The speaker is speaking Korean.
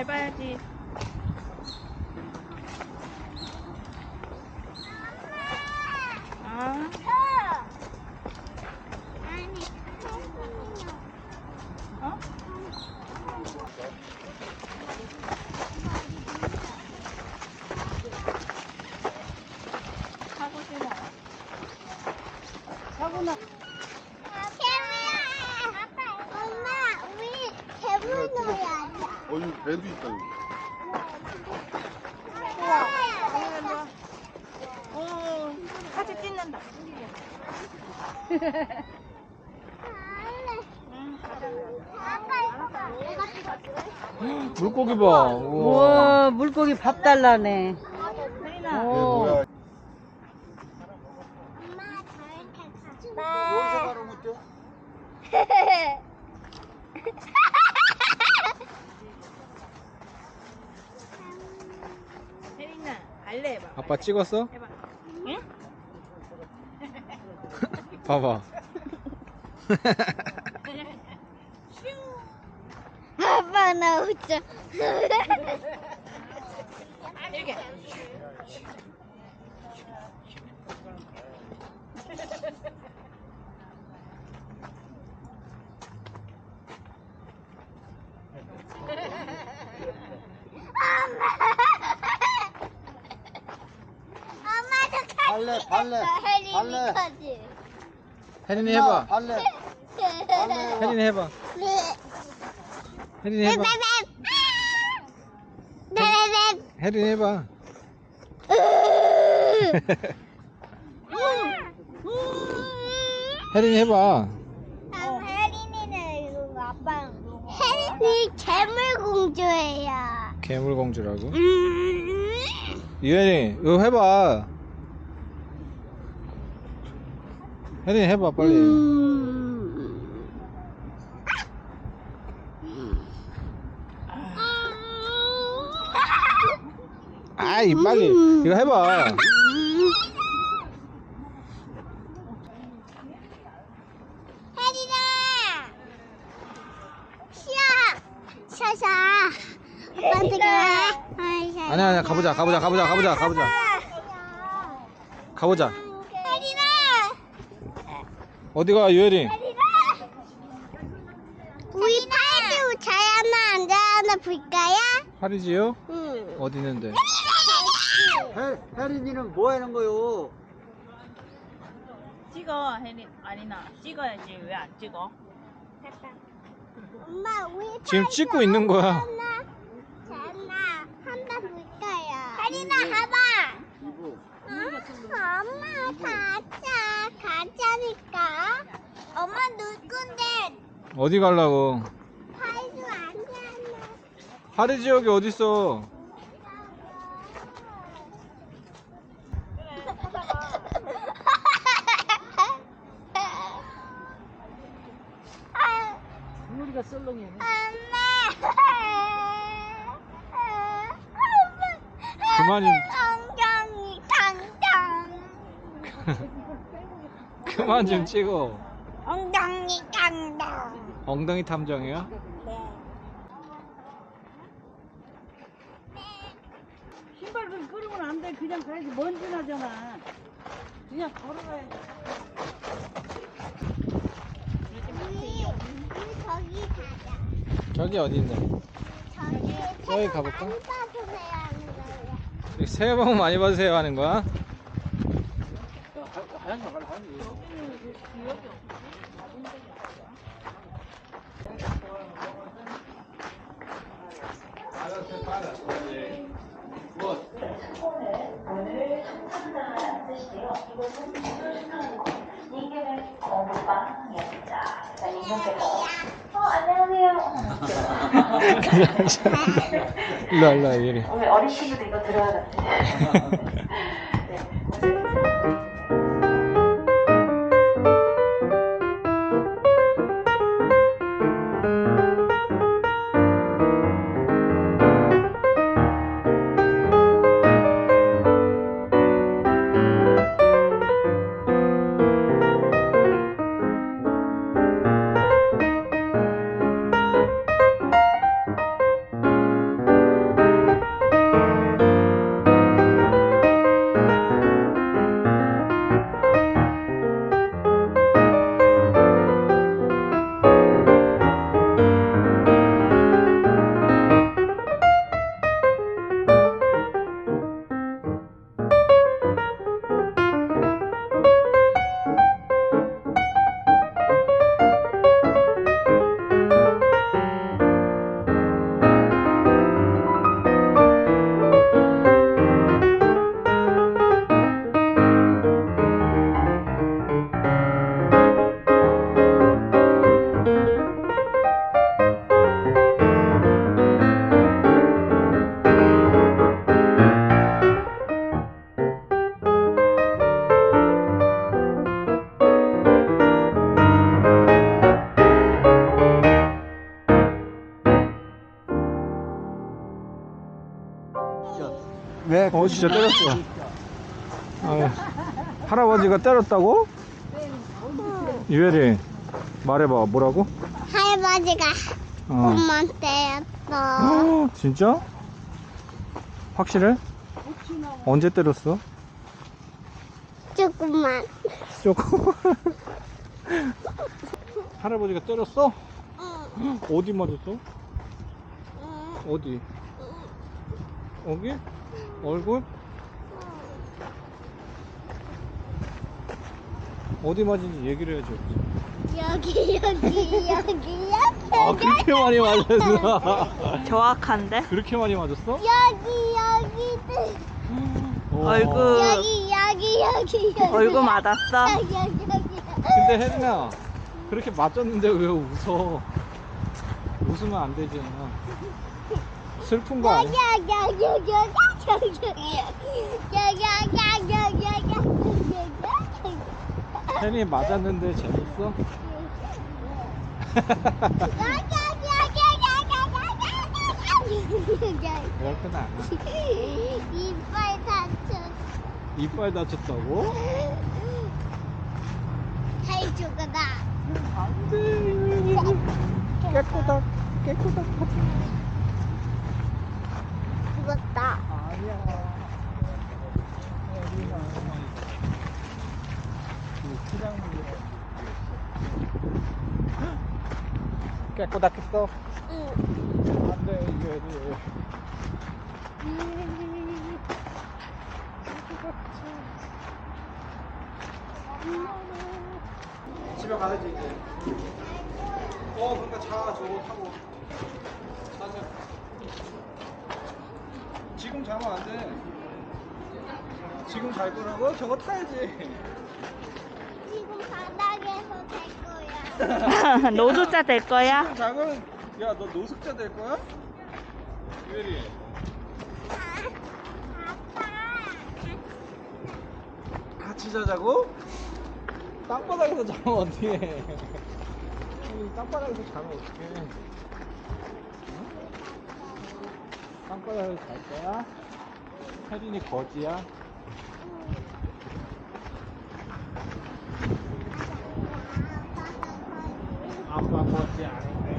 밟아야지. 아, 어? 하고 싶어. 하구나. 엄마, 우리 괴물 놀이하자. 있다, 여기. 우와. 같이 찍었어. 물고기 봐. 우와. 우와 물고기 밥 달라네. 얘. 뭐야? 엄마 저렇게 가. 여기서 가는 것도? 발레 해봐. 아빠 찍었어? 해봐. 응? 봐봐. 아빠 나 웃자. 이렇게. 엄마도 발레, 발레, 발레. 혜린이까지. 혜린이 해봐. 발레. 혜린이 해봐. 혜린이 해봐. 네네네. 혜린이 해봐. 혜린이 해봐. 혜린이는 이거 아빠랑 혜린이 괴물공주예요. 괴물공주라고? 음. 유현이 이거 해봐. 혜린이 해봐 빨리. 아이 빨리 이거 해봐. 혜린아! 쉬어! 쉬어서. 아빠한테 가. 아니야 아니야 가보자 가보자 가보자 가보자 가보자 가보자. 어디가? 혜린아! 우리 팔도 자야만 앉아나 볼까요? 파리지요? 응. 어디 있는데? 혜, 혜린이는 뭐 하는 거요? 찍어, 혜린. 아니나, 찍어야지. 왜 안 찍어? 엄마 우리 지금 팔도 찍고 있는 거야. 자나 자나 한번 볼까요? 혜린아 가봐. 어? 엄마 가자 가자니까. 엄마 놀 건데 어디 갈라고? 팔도 안 자나. 파리 지역이 어딨어? 우리가 썰렁이네. 그만 좀- 엉덩이 당당. 그만 좀 찍어. 엉덩이 당당. 엉덩이 탐정이야? 신발 좀 끌으면 안 돼. 그냥 가야지. 먼지 나잖아. 그냥 걸어가야지. 우리 우리 저기 가자. 저기 어딘데? 저기 저기 가볼까? 안 받으세요 하는. 여기 새해 복 많이 받으세요 하는 거야? 일로 와, 일로 와, 이리. 오늘 어린 친구도 이거 들어야 돼. 어 진짜 때렸어 아, 할아버지가 때렸다고? 유혜리 말해봐 뭐라고? 할아버지가 어. 엄마 때렸어. 어, 진짜? 확실해? 언제 때렸어? 조금만. 조금 할아버지가 때렸어? 응. 어디 맞았어? 응. 어디? 여기? 얼굴? 어디 맞은지 얘기를 해줘 여기 여기 여기 아 여기 그렇게 많이 맞았어 정확한데? 그렇게 많이 맞았어? 여기 여기 와. 얼굴. 여기 여기 여기 여기 얼굴 맞았어? 여기 여기 여기 근데 혜린아 그렇게 맞았는데 왜 웃어 웃으면 안 되지 슬픈 거 아니야? 여기 여기 여기 혜리 맞았는데 재밌어? 그렇구나 이빨 다쳤. 이빨 다쳤다고? 해주거나. 안돼. 깨끗다 깨끗다. 죽었다. 깨끗하겠어? 응. 안돼 이게 집에 가야지 이제 어 그러니까 자 저거 타고 자자 지금 자면 안 돼 지금 잘 거라고? 저거 타야지 지금 바닥에서 될 거야 노숙자 될 거야? 지금 자면 야너 노숙자 될 거야? 유혜리 같이 자자고? 땅바닥에서 자면 어떡해 땅바닥에서 자면 어떡해 응? 땅바닥에서 잘 거야? 혜린이 거지야? 아빠 거지 아닌데